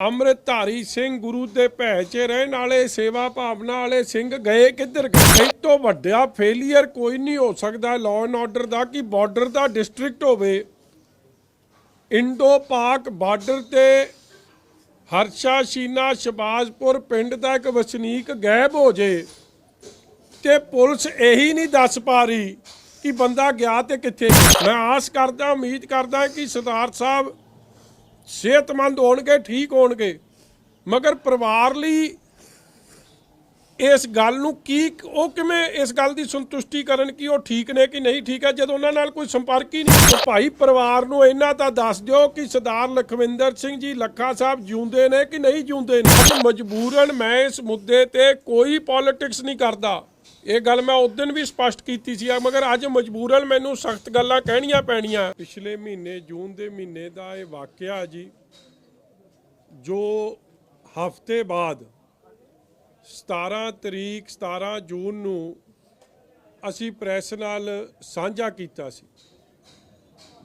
ਅੰਮ੍ਰਿਤਧਾਰੀ ਸਿੰਘ ਗੁਰੂ ਦੇ ਭੈ 'ਚ ਰਹਿਣ ਵਾਲੇ, ਸੇਵਾ ਭਾਵਨਾ ਵਾਲੇ ਸਿੰਘ ਗਏ ਕਿੱਧਰ? ਗਏ ਇਸ ਤੋਂ ਵੱਡਾ ਫੇਲੀਅਰ ਕੋਈ ਨਹੀਂ ਹੋ ਸਕਦਾ। ਲਾਅ ਐਂਡ ਆਰਡਰ ਦਾ ਕਿ ਬਾਰਡਰ ਦਾ ਡਿਸਟ੍ਰਿਕਟ ਹੋਵੇ? ਇੰਡੋ ਪਾਕ ਬਾਰਡਰ ਤੇ ਹਰਸ਼ਾ ਸ਼ੀਨਾ ਸ਼ਬਾਜ਼ਪੁਰ ਪਿੰਡ ਦਾ ਇੱਕ ਵਸਨੀਕ ਗਾਇਬ ਹੋ ਜੇ ਤੇ ਪੁਲਿਸ ਇਹੀ ਨਹੀਂ ਦੱਸ ਪਾ ਰਹੀ ਕਿ ਬੰਦਾ ਗਿਆ ਤੇ ਕਿੱਥੇ? ਮੈਂ ਆਸ ਕਰਦਾ, ਉਮੀਦ ਕਰਦਾ ਕਿ ਸਰਦਾਰ ਸਾਹਿਬ ਸਿਹਤਮੰਦ ਹੋਣਗੇ, ਠੀਕ ਹੋਣਗੇ। ਮਗਰ ਪਰਿਵਾਰ ਲਈ ਇਸ ਗੱਲ ਨੂੰ ਕੀ, ਉਹ ਕਿਵੇਂ ਇਸ ਗੱਲ ਦੀ ਸੰਤੁਸ਼ਟੀ ਕਰਨ ਕਿ ਉਹ ਠੀਕ ਨੇ ਕਿ ਨਹੀਂ ਠੀਕ ਹੈ, ਜਦੋਂ ਉਹਨਾਂ ਨਾਲ ਕੋਈ ਸੰਪਰਕ ਹੀ ਨਹੀਂ। ਭਾਈ ਪਰਿਵਾਰ ਨੂੰ ਇਹਨਾਂ ਤਾਂ ਦੱਸ ਦਿਓ ਕਿ ਸਰਦਾਰ ਲਖਵਿੰਦਰ ਸਿੰਘ ਜੀ ਲੱਖਾ ਸਾਹਿਬ ਜਿਉਂਦੇ ਨੇ ਕਿ ਨਹੀਂ ਜਿਉਂਦੇ ਨੇ। ਮਜਬੂਰਨ ਮੈਂ ਇਸ ਮੁੱਦੇ ਤੇ ਕੋਈ ਪੋਲਿਟਿਕਸ ਨਹੀਂ ਕਰਦਾ। ਇਹ ਗੱਲ ਮੈਂ ਉਸ ਦਿਨ ਵੀ ਸਪਸ਼ਟ ਕੀਤੀ ਸੀ ਮਗਰ ਅੱਜ ਮਜਬੂਰਨ ਮੈਨੂੰ ਸਖਤ ਗੱਲਾਂ ਕਹਿਣੀਆਂ ਪੈਣੀਆਂ। ਪਿਛਲੇ ਮਹੀਨੇ, ਜੂਨ ਦੇ ਮਹੀਨੇ ਦਾ ਇਹ ਵਾਕਿਆ ਜੀ, ਜੋ ਹਫ਼ਤੇ ਬਾਅਦ 17 ਤਰੀਕ 17 ਜੂਨ ਨੂੰ ਅਸੀਂ ਪ੍ਰੈਸ ਨਾਲ ਸਾਂਝਾ ਕੀਤਾ ਸੀ।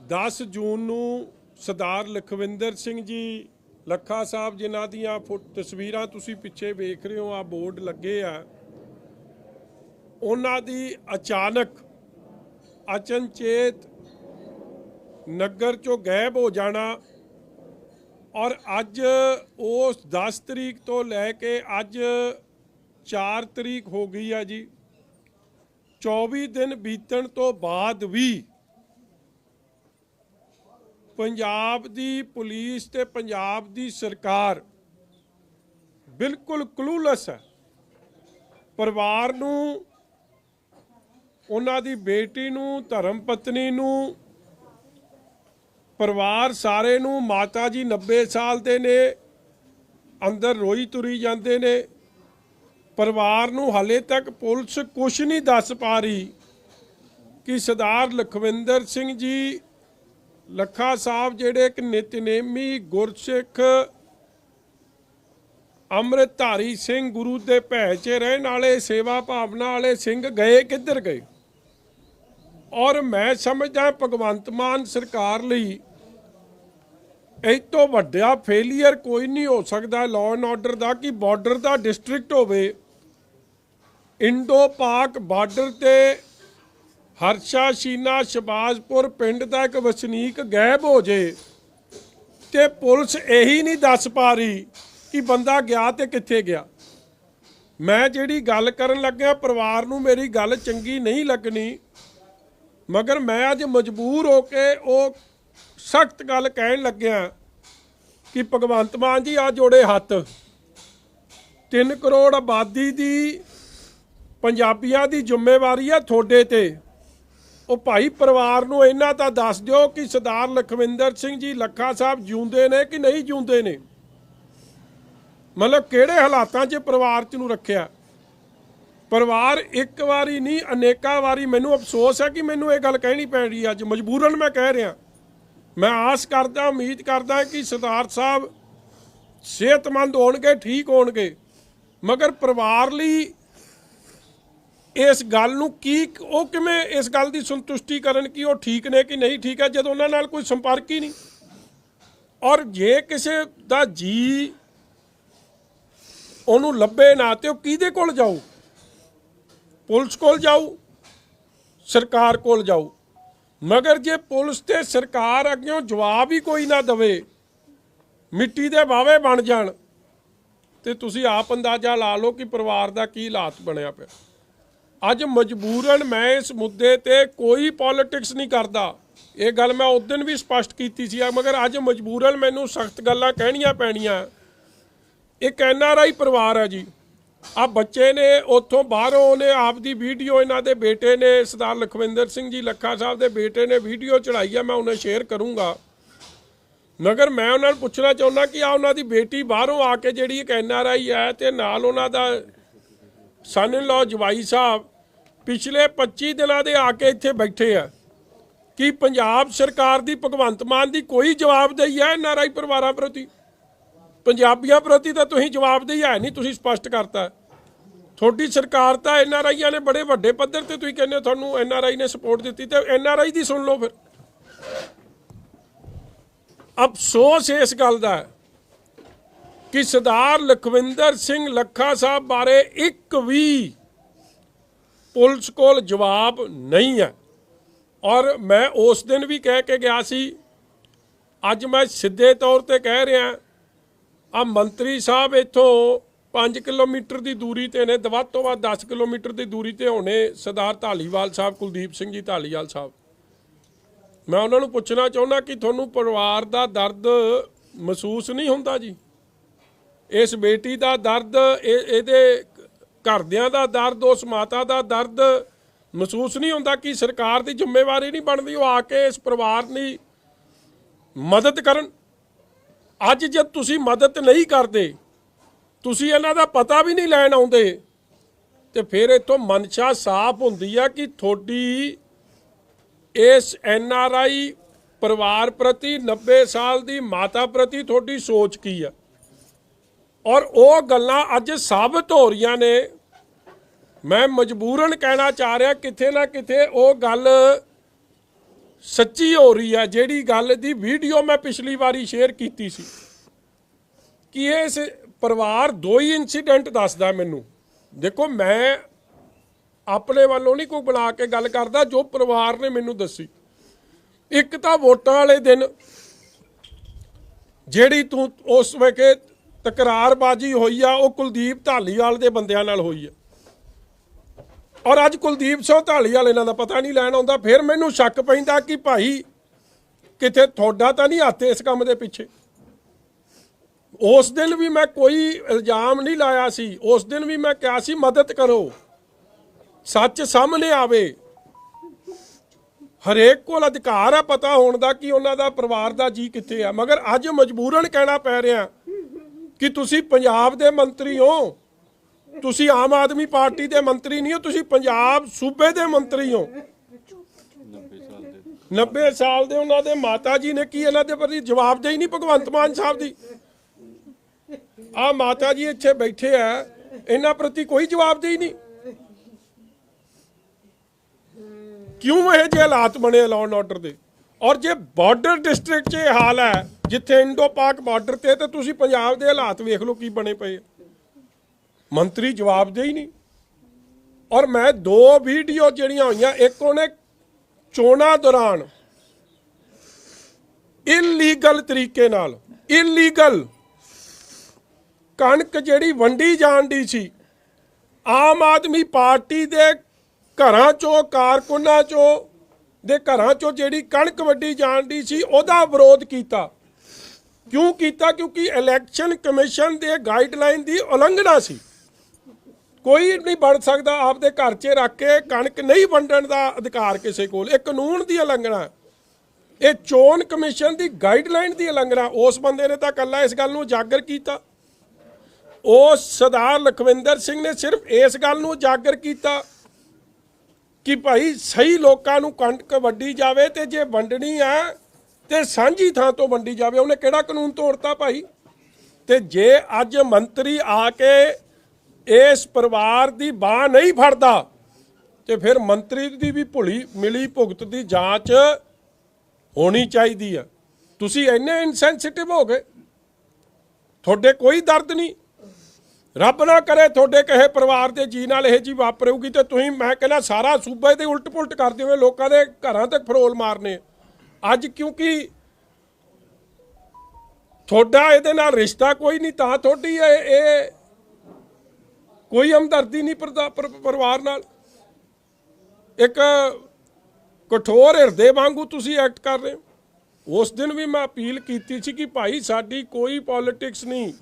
10 ਜੂਨ ਨੂੰ ਸਰਦਾਰ ਲਖਵਿੰਦਰ ਸਿੰਘ ਜੀ, ਲੱਖਾ ਸਾਹਿਬ ਜਿਨ੍ਹਾਂ ਦੀਆਂ ਫੋ- ਤਸਵੀਰਾਂ ਤੁਸੀਂ ਪਿੱਛੇ ਵੇਖ ਰਹੇ ਹੋ, ਆ ਬੋਰਡ ਲੱਗੇ ਆ ਉਹਨਾਂ ਦੀ ਅਚਾਨਕ ਅਚਨਚੇਤ ਨਗਰ ਚੋਂ ਗਾਇਬ ਹੋ ਜਾਣਾ ਔਰ ਅੱਜ ਉਸ 10 ਤਰੀਕ ਤੋਂ ਲੈ ਕੇ ਅੱਜ 4 ਤਰੀਕ ਹੋ ਗਈ ਆ ਜੀ। 24 ਦਿਨ ਬੀਤਣ ਤੋਂ ਬਾਅਦ ਵੀ ਪੰਜਾਬ ਦੀ ਪੁਲਿਸ ਤੇ ਪੰਜਾਬ ਦੀ ਸਰਕਾਰ ਬਿਲਕੁਲ ਕਲੂਲੈਸ ਹੈ। ਪਰਿਵਾਰ ਨੂੰ ਉਹਨਾਂ ਦੀ ਬੇਟੀ ਨੂੰ, ਧਰਮ ਪਤਨੀ ਨੂੰ, ਪਰਿਵਾਰ ਸਾਰੇ ਨੂੰ ਮਾਤਾ ਜੀ 90 ਸਾਲ ਦੇ ਨੇ, ਅੰਦਰ ਰੋਈ ਤੁਰੀ ਜਾਂਦੇ ਨੇ। ਪਰਿਵਾਰ ਨੂੰ ਹਾਲੇ ਤੱਕ ਪੁਲਿਸ ਕੁਝ ਨਹੀਂ ਦੱਸ ਪਾ ਰਹੀ ਕਿ ਸਰਦਾਰ ਲਖਵਿੰਦਰ ਸਿੰਘ ਜੀ, ਲੱਖਾ ਸਾਹਿਬ ਜਿਹੜੇ ਇੱਕ ਨਿਤਨੇਮੀ ਗੁਰਸਿੱਖ ਅੰਮ੍ਰਿਤਧਾਰੀ ਸਿੰਘ ਗੁਰੂ ਦੇ ਭੈ 'ਚ ਰਹਿਣ ਵਾਲੇ, ਸੇਵਾ ਭਾਵਨਾ ਵਾਲੇ ਸਿੰਘ ਗਏ ਕਿੱਧਰ ਗਏ? ਔਰ ਮੈਂ ਸਮਝਦਾ ਭਗਵੰਤ ਮਾਨ ਸਰਕਾਰ ਲਈ ਇਹ ਤੋਂ ਵੱਡਾ ਫੇਲੀਅਰ ਕੋਈ ਨਹੀਂ ਹੋ ਸਕਦਾ ਲਾਅ ਐਂਡ ਆਰਡਰ ਦਾ, ਕਿ ਬਾਰਡਰ ਦਾ ਡਿਸਟ੍ਰਿਕਟ ਹੋਵੇ। ਇੰਡੋ ਪਾਕ ਬਾਰਡਰ ਤੇ ਹਰਸ਼ਾ ਸ਼ੀਨਾ ਸ਼ਬਾਜ਼ਪੁਰ ਪਿੰਡ ਦਾ ਇੱਕ ਵਸਨੀਕ ਗਾਇਬ ਹੋ ਜੇ ਤੇ ਪੁਲਿਸ ਇਹੀ ਨਹੀਂ ਦੱਸ ਪਾ ਰਹੀ ਕਿ ਬੰਦਾ ਗਿਆ ਤੇ ਕਿੱਥੇ ਗਿਆ। ਮੈਂ ਜਿਹੜੀ ਗੱਲ ਕਰਨ ਲੱਗਿਆ, ਪਰਿਵਾਰ ਨੂੰ ਮੇਰੀ ਗੱਲ ਚੰਗੀ ਨਹੀਂ ਲੱਗਣੀ ਮਗਰ ਮੈਂ ਅੱਜ ਮਜਬੂਰ ਹੋ ਕੇ ਉਹ ਸਖਤ ਗੱਲ ਕਹਿਣ ਲੱਗਿਆ ਕਿ ਭਗਵੰਤ ਮਾਨ ਜੀ ਆ ਜੋੜੇ ਹੱਥ। 3 ਕਰੋੜ ਆਬਾਦੀ ਦੀ ਪੰਜਾਬੀਆਂ ਦੀ ਜ਼ਿੰਮੇਵਾਰੀ ਹੈ ਤੁਹਾਡੇ ਤੇ। ਉਹ ਭਾਈ ਪਰਿਵਾਰ ਨੂੰ ਇਹਨਾਂ ਤਾਂ ਦੱਸ ਦਿਓ ਕਿ ਸਰਦਾਰ ਲਖਵਿੰਦਰ ਸਿੰਘ ਜੀ ਲੱਖਾ ਸਾਹਿਬ ਜਿਉਂਦੇ ਨੇ ਕਿ ਨਹੀਂ ਜਿਉਂਦੇ ਨੇ? ਮਤਲਬ ਕਿਹੜੇ ਹਾਲਾਤਾਂ 'ਚ ਪਰਿਵਾਰ 'ਚ ਨੂੰ ਰੱਖਿਆ? ਪਰਿਵਾਰ ਇੱਕ ਵਾਰੀ ਨਹੀਂ, ਅਨੇਕਾਂ ਵਾਰੀ ਮੈਨੂੰ ਅਫਸੋਸ ਹੈ ਕਿ ਮੈਨੂੰ ਇਹ ਗੱਲ ਕਹਿਣੀ ਪੈ ਰਹੀ ਹੈ। ਅੱਜ ਮਜਬੂਰਨ ਮੈਂ ਕਹਿ ਰਿਹਾ। ਮੈਂ ਆਸ ਕਰਦਾ, ਉਮੀਦ ਕਰਦਾ ਕਿ ਸਰਦਾਰ ਸਾਹਿਬ ਸਿਹਤਮੰਦ ਹੋਣਗੇ, ਠੀਕ ਹੋਣਗੇ। ਮਗਰ ਪਰਿਵਾਰ ਲਈ ਇਸ ਗੱਲ ਨੂੰ ਕੀ, ਉਹ ਕਿਵੇਂ ਇਸ ਗੱਲ ਦੀ ਸੰਤੁਸ਼ਟੀ ਕਰਨ ਕਿ ਉਹ ਠੀਕ ਨੇ ਕਿ ਨਹੀਂ ਠੀਕ ਹੈ, ਜਦੋਂ ਉਹਨਾਂ ਨਾਲ ਕੋਈ ਸੰਪਰਕ ਹੀ ਨਹੀਂ। ਔਰ ਜੇ ਕਿਸੇ ਦਾ ਜੀ ਉਹਨੂੰ ਲੱਭੇ ਨਾ, ਤੇ ਉਹ ਕਿਹਦੇ ਕੋਲ ਜਾਊ? ਪੁਲਿਸ ਕੋਲ ਜਾਊ, ਸਰਕਾਰ ਕੋਲ ਜਾਊ। ਮਗਰ ਜੇ ਪੁਲਿਸ ਤੇ ਸਰਕਾਰ ਅੱਗੇ ਜਵਾਬ ਹੀ ਕੋਈ ਨਾ ਦਵੇ, ਮਿੱਟੀ ਦੇ ਵਾਵੇ ਬਣ ਜਾਣ, ਤੇ ਤੁਸੀਂ ਆਪ ਅੰਦਾਜ਼ਾ ਲਾ ਲਓ ਕਿ ਪਰਿਵਾਰ ਦਾ ਕੀ ਹਾਲਾਤ ਬਣਿਆ ਪਿਆ। ਅੱਜ ਮਜਬੂਰਨ ਮੈਂ ਇਸ ਮੁੱਦੇ ਤੇ ਕੋਈ ਪੋਲਿਟਿਕਸ ਨਹੀਂ ਕਰਦਾ। ਇਹ ਗੱਲ ਮੈਂ ਉਸ ਦਿਨ ਵੀ ਸਪਸ਼ਟ ਕੀਤੀ ਸੀ, ਮਗਰ ਅੱਜ ਮਜਬੂਰਨ ਮੈਨੂੰ ਸਖਤ ਗੱਲਾਂ ਕਹਿਣੀਆਂ ਪੈਣੀਆਂ। ਇੱਕ ਐਨਆਰਆਈ ਪਰਿਵਾਰ ਹੈ ਜੀ। ਆ ਬੱਚੇ ਨੇ, ਉੱਥੋਂ ਬਾਹਰੋਂ ਉਹਨੇ ਆਪਦੀ ਵੀਡੀਓ ਇਹਨਾਂ ਦੇ ਬੇਟੇ ਨੇ, ਸਰਦਾਰ ਲਖਵਿੰਦਰ ਸਿੰਘ ਜੀ ਲੱਖਾ ਸਾਹਿਬ ਦੇ ਬੇਟੇ ਨੇ ਵੀਡੀਓ ਚੜਾਈ ਆ, ਮੈਂ ਉਹਨੇ ਸ਼ੇਅਰ ਕਰੂੰਗਾ। ਮਗਰ ਮੈਂ ਉਹਨਾਂ ਨੂੰ ਪੁੱਛਣਾ ਚਾਹੁੰਦਾ ਕਿ ਆ ਉਹਨਾਂ ਦੀ ਬੇਟੀ ਬਾਹਰੋਂ ਆ ਕੇ ਜਿਹੜੀ ਇੱਕ ਐਨਆਰਆਈ ਹੈ ਤੇ ਨਾਲ ਉਹਨਾਂ ਦਾ ਸਨ ਇਨ ਲਾਅ ਜਵਾਈ ਸਾਹਿਬ ਪਿਛਲੇ 25 ਦਿਨਾਂ ਦੇ ਆ ਕੇ ਇੱਥੇ ਬੈਠੇ ਆ। ਕੀ ਪੰਜਾਬ ਸਰਕਾਰ ਦੀ ਭਗਵੰਤ ਮਾਨ ਦੀ ਕੋਈ ਜਵਾਬਦੇਹੀ ਹੈ ਐਨਆਰਆਈ ਪਰਿਵਾਰਾਂ ਪ੍ਰਤੀ? ਪੰਜਾਬੀਆਂ ਪ੍ਰਤੀ ਤਾਂ ਤੁਸੀਂ ਜਵਾਬਦੇਹੀ ਹੈ ਨਹੀਂ, ਤੁਸੀਂ ਸਪਸ਼ਟ ਕਰਤਾ ਤੁਹਾਡੀ ਸਰਕਾਰ ਤਾਂ ਐੱਨ ਆਰ ਆਈਆਂ ਨੇ ਬੜੇ ਵੱਡੇ ਪੱਧਰ ਤੇ ਤੁਸੀਂ ਕਹਿੰਦੇ ਹੋ ਤੁਹਾਨੂੰ ਆਈ ਨੇ ਸਪੋਰਟ ਦਿੱਤੀ, ਤੇ ਆਈ ਦੀ ਸੁਣ ਲਓ ਫਿਰ। ਅਫਸੋਸ ਇਸ ਗੱਲ ਦਾ ਕਿ ਸਰਦਾਰ ਲਖਵਿੰਦਰ ਸਿੰਘ ਲੱਖਾ ਸਾਹਿਬ ਬਾਰੇ ਇੱਕ ਵੀ ਪੁਲਿਸ ਕੋਲ ਜਵਾਬ ਨਹੀਂ ਹੈ। ਔਰ ਮੈਂ ਉਸ ਦਿਨ ਵੀ ਕਹਿ ਕੇ ਗਿਆ ਸੀ, ਅੱਜ ਮੈਂ ਸਿੱਧੇ ਤੌਰ ਤੇ ਕਹਿ ਰਿਹਾ ਆ ਮੰਤਰੀ ਸਾਹਿਬ ਇੱਥੋਂ 5 ਕਿਲੋਮੀਟਰ ਦੀ ਦੂਰੀ ਤੇ ਨੇ ਵੱਧ ਤੋਂ ਵੱਧ 10 ਕਿਲੋਮੀਟਰ ਦੀ ਦੂਰੀ ਤੇ ਹੋਣੇ ਸਰਦਾਰ ਢਾਲੀਵਾਲ ਸਾਹਿਬ, ਕੁਲਦੀਪ ਸਿੰਘ ਜੀ ਢਾਲੀਵਾਲ ਸਾਹਿਬ। ਮੈਂ ਉਹਨਾਂ ਨੂੰ ਪੁੱਛਣਾ ਚਾਹੁੰਦਾ ਕਿ ਤੁਹਾਨੂੰ ਪਰਿਵਾਰ ਦਾ ਦਰਦ ਮਹਿਸੂਸ ਨਹੀਂ ਹੁੰਦਾ ਜੀ? ਇਸ ਬੇਟੀ ਦਾ ਦਰਦ, ਇਹ- ਇਹਦੇ ਘਰਦਿਆਂ ਦਾ ਦਰਦ, ਉਸ ਮਾਤਾ ਦਾ ਦਰਦ ਮਹਿਸੂਸ ਨਹੀਂ ਹੁੰਦਾ ਕਿ ਸਰਕਾਰ ਦੀ ਜ਼ਿੰਮੇਵਾਰੀ ਨਹੀਂ ਬਣਦੀ ਉਹ ਆ ਕੇ ਇਸ ਪਰਿਵਾਰ ਦੀ ਮਦਦ ਕਰਨ? ਅੱਜ ਜੇ ਤੁਸੀਂ ਮਦਦ ਨਹੀਂ ਕਰਦੇ, ਤੁਸੀਂ ਇਹਨਾਂ ਦਾ ਪਤਾ ਵੀ ਨਹੀਂ ਲੈਣ ਆਉਂਦੇ, ਤੇ ਫਿਰ ਇਥੋਂ ਮਨਸ਼ਾ ਸਾਫ਼ ਹੁੰਦੀ ਆ ਕਿ ਤੁਹਾਡੀ ਇਸ ਐਨ ਆਰ ਆਈ ਪਰਿਵਾਰ ਪ੍ਰਤੀ 90 ਸਾਲ ਦੀ ਮਾਤਾ ਪ੍ਰਤੀ ਤੁਹਾਡੀ ਸੋਚ ਕੀ ਆ? ਔਰ ਉਹ ਗੱਲਾਂ ਅੱਜ ਸਾਬਤ ਹੋ ਰਹੀਆਂ ਨੇ। ਮੈਂ ਮਜਬੂਰਨ ਕਹਿਣਾ ਚਾਹ ਰਿਹਾ ਕਿਥੇ ਨਾ ਕਿਥੇ ਉਹ ਗੱਲ ਸੱਚੀ ਹੋ ਰਹੀ ਹੈ ਜਿਹੜੀ ਗੱਲ ਦੀ ਵੀਡੀਓ ਮੈਂ ਪਿਛਲੀ ਵਾਰੀ ਸ਼ੇਅਰ ਕੀਤੀ ਸੀ। ਕਿ ਇਸ ਪਰਿਵਾਰ ਦੋ ਹੀ ਇਨਸੀਡੈਂਟ ਦੱਸਦਾ ਮੈਨੂੰ। ਦੇਖੋ, ਮੈਂ ਆਪਣੇ ਵੱਲੋਂ ਨਹੀਂ ਕੋਈ ਬੁਲਾ ਕੇ ਗੱਲ ਕਰਦਾ, ਜੋ ਪਰਿਵਾਰ ਨੇ ਮੈਨੂੰ ਦੱਸੀ। ਇੱਕ ਤਾਂ ਵੋਟਾਂ ਵਾਲੇ ਦਿਨ, ਜਿਹੜੀ ਤੂੰ ਉਸ ਵੇਲੇ ਤਕਰਾਰਬਾਜ਼ੀ ਹੋਈ ਆ, ਉਹ ਕੁਲਦੀਪ ਢਾਲੀਵਾਲ ਦੇ ਬੰਦਿਆਂ ਨਾਲ ਹੋਈ ਆ। ਔਰ ਅੱਜ ਕੁਲਦੀਪ ਸਿੰਘ ਢਾਲੀਵਾਲ ਇਹਨਾਂ ਦਾ ਪਤਾ ਨਹੀਂ ਲੈਣ ਆਉਂਦਾ, ਫਿਰ ਮੈਨੂੰ ਸ਼ੱਕ ਪੈਂਦਾ ਕਿ ਭਾਈ ਕਿਤੇ ਤੁਹਾਡਾ ਤਾਂ ਨਹੀਂ ਹੱਥ ਇਸ ਕੰਮ ਦੇ ਪਿੱਛੇ। ਉਸ ਦਿਨ ਵੀ ਮੈਂ ਕੋਈ ਇਲਜ਼ਾਮ ਨਹੀਂ ਲਾਇਆ ਸੀ, ਉਸ ਦਿਨ ਵੀ ਮੈਂ ਕਿਹਾ ਸੀ, ਮਦਦ ਕਰੋ। ਸੱਚ ਸਾਹਮਣੇ ਆਵੇ। ਹਰੇਕ ਕੋਲ ਅਧਿਕਾਰ ਆ, ਪਤਾ ਹੋਣ ਦਾ ਕਿ ਉਹਨਾਂ ਦਾ ਪਰਿਵਾਰ ਦਾ ਜੀ ਕਿੱਥੇ ਆ। ਮਗਰ ਅੱਜ ਮਜਬੂਰਨ ਕਹਿਣਾ ਪੈ ਰਿਹਾ ਕਿ ਤੁਸੀਂ ਪੰਜਾਬ ਦੇ ਮੰਤਰੀ ਹੋ। ਤੁਸੀਂ ਆਮ ਆਦਮੀ ਪਾਰਟੀ ਦੇ ਮੰਤਰੀ ਨਹੀਂ ਹੋ, ਤੁਸੀਂ ਪੰਜਾਬ ਸੂਬੇ ਦੇ ਮੰਤਰੀ ਹੋ। 90 ਸਾਲ ਦੇ ਉਹਨਾਂ ਦੇ ਮਾਤਾ ਜੀ ਨੇ ਕੀ ਇਹਨਾਂ ਦੇ ਪ੍ਰਤੀ ਜਵਾਬਦੇਹੀ ਨਹੀਂ ਭਗਵੰਤ ਮਾਨ ਸਾਹਿਬ ਦੀ? ਆ ਮਾਤਾ ਜੀ ਇੱਥੇ ਬੈਠੇ ਆ, ਇਹਨਾਂ ਪ੍ਰਤੀ ਕੋਈ ਜਵਾਬਦੇਹੀ ਨਹੀਂ। ਕਿਉਂ ਇਹ ਜਿਹੇ ਹਾਲਾਤ ਬਣੇ ਲਾਅ ਐਂਡ ਆਰਡਰ ਦੇ? ਔਰ ਜੇ ਬਾਰਡਰ ਡਿਸਟ੍ਰਿਕਟ 'ਚ ਇਹ ਹਾਲ ਹੈ, ਜਿੱਥੇ ਇੰਡੋ ਪਾਕ ਬਾਰਡਰ ਤੇ ਤੇ ਤੁਸੀਂ ਪੰਜਾਬ ਦੇ ਹਾਲਾਤ ਵੇਖ ਲਓ ਕੀ ਬਣੇ ਪਏ ਆ। ਮੰਤਰੀ ਜਵਾਬ ਦੇ ਹੀ ਨਹੀਂ। ਔਰ ਮੈਂ ਦੋ ਵੀਡੀਓ ਜਿਹੜੀਆਂ ਹੋਈਆਂ, ਇੱਕ ਉਹਨੇ ਚੋਣਾਂ ਦੌਰਾਨ ਇਲੀਗਲ ਤਰੀਕੇ ਨਾਲ ਇਲੀਗਲ ਕਣਕ ਜਿਹੜੀ ਵੰਡੀ ਜਾਣ ਦੀ ਸੀ, ਆਮ ਆਦਮੀ ਪਾਰਟੀ ਦੇ ਘਰਾਂ ਚੋਂ, ਕਾਰਕੁਨਾਂ ਚੋਂ, ਦੇ ਘਰਾਂ ਚੋਂ ਜਿਹੜੀ ਕਣਕ ਵੱਢੀ ਜਾਣ ਦੀ ਸੀ, ਉਹਦਾ ਵਿਰੋਧ ਕੀਤਾ। ਕਿਉਂ ਕੀਤਾ? ਕਿਉਂਕਿ ਇਲੈਕਸ਼ਨ ਕਮਿਸ਼ਨ ਦੇ ਗਾਈਡਲਾਈਨ ਦੀ ਉਲੰਘਣਾ ਸੀ। ਕੋਈ ਨਹੀਂ ਵੰਡ ਸਕਦਾ ਆਪਦੇ ਘਰ 'ਚ ਰੱਖ ਕੇ ਕਣਕ ਨਹੀਂ ਵੰਡਣ ਦਾ ਅਧਿਕਾਰ ਕਿਸੇ ਕੋਲ। ਇਹ ਕਾਨੂੰਨ ਦੀ ਉਲੰਘਣਾ। ਇਹ ਚੋਣ ਕਮਿਸ਼ਨ ਦੀ ਗਾਈਡਲਾਈਨ ਦੀ ਉਲੰਘਣਾ। ਉਸ ਬੰਦੇ ਨੇ ਤਾਂ ਕੱਲਾ ਇਸ ਗੱਲ ਨੂੰ ਉਜਾਗਰ ਕੀਤਾ। ਉਹ ਸਰਦਾਰ ਲਖਵਿੰਦਰ ਸਿੰਘ ਨੇ ਸਿਰਫ ਇਸ ਗੱਲ ਨੂੰ ਉਜਾਗਰ ਕੀਤਾ ਕਿ ਭਾਈ ਸਹੀ ਲੋਕਾਂ ਨੂੰ ਕਣਕ ਵੱਡੀ ਜਾਵੇ ਤੇ ਜੇ ਵੰਡਣੀ ਆ ਤੇ ਸਾਂਝੀ ਥਾਂ ਤੋਂ ਵੰਡੀ ਜਾਵੇ। ਉਹਨੇ ਕਿਹੜਾ ਕਾਨੂੰਨ ਤੋੜਤਾ ਭਾਈ? ਤੇ ਜੇ ਅੱਜ ਮੰਤਰੀ ਆ ਕੇ ਇਸ ਪਰਿਵਾਰ ਦੀ ਬਾਹ ਨਹੀਂ ਫੜਦਾ ਤੇ ਫਿਰ ਮੰਤਰੀ ਦੀ ਵੀ ਭੁਲੀ ਮਿਲੀ ਭੁਗਤ ਦੀ ਜਾਂਚ ਹੋਣੀ ਚਾਹੀਦੀ ਆ। ਤੁਸੀਂ ਇੰਨੇ ਇਨਸੈਂਸਿਟਿਵ ਹੋ ਗਏ ਤੁਹਾਡੇ ਕੋਈ ਦਰਦ ਨਹੀਂ। ਰੱਬ ਨਾ ਕਰੇ ਤੁਹਾਡੇ ਕਹੇ ਪਰਿਵਾਰ ਦੇ ਜੀ ਨਾਲ ਇਹ ਜੀ ਵਾਪਰੂਗੀ ਤੇ ਤੁਸੀਂ ਮੈਂ ਕਹਿੰਦਾ ਸਾਰਾ ਸੂਬੇ ਦੇ ਉਲਟ ਪੁਲਟ ਕਰ ਦਿਓਗੇ ਲੋਕਾਂ ਦੇ ਘਰਾਂ ਤੇ ਫਰੋਲ ਮਾਰਨੇ ਅੱਜ ਕਿਉਂਕਿ ਤੁਹਾਡਾ ਇਹਦੇ ਨਾਲ ਰਿਸ਼ਤਾ ਕੋਈ ਨਹੀਂ, ਤਾਂ ਤੁਹਾਡੀ ਇਹ ਇਹ ਕੋਈ ਹਮਦਰਦੀ ਨਹੀਂ ਪਰਦਾ- ਪਰ- ਪਰਿਵਾਰ ਨਾਲ। ਇੱਕ ਕਠੋਰ ਹਿਰਦੇ ਵਾਂਗੂ ਤੁਸੀਂ ਐਕਟ ਕਰ ਰਹੇ ਹੋ। ਉਸ ਦਿਨ ਵੀ ਮੈਂ ਅਪੀਲ ਕੀਤੀ ਸੀ ਕਿ ਭਾਈ ਸਾਡੀ ਕੋਈ ਪੋਲਿਟਿਕਸ ਨਹੀਂ।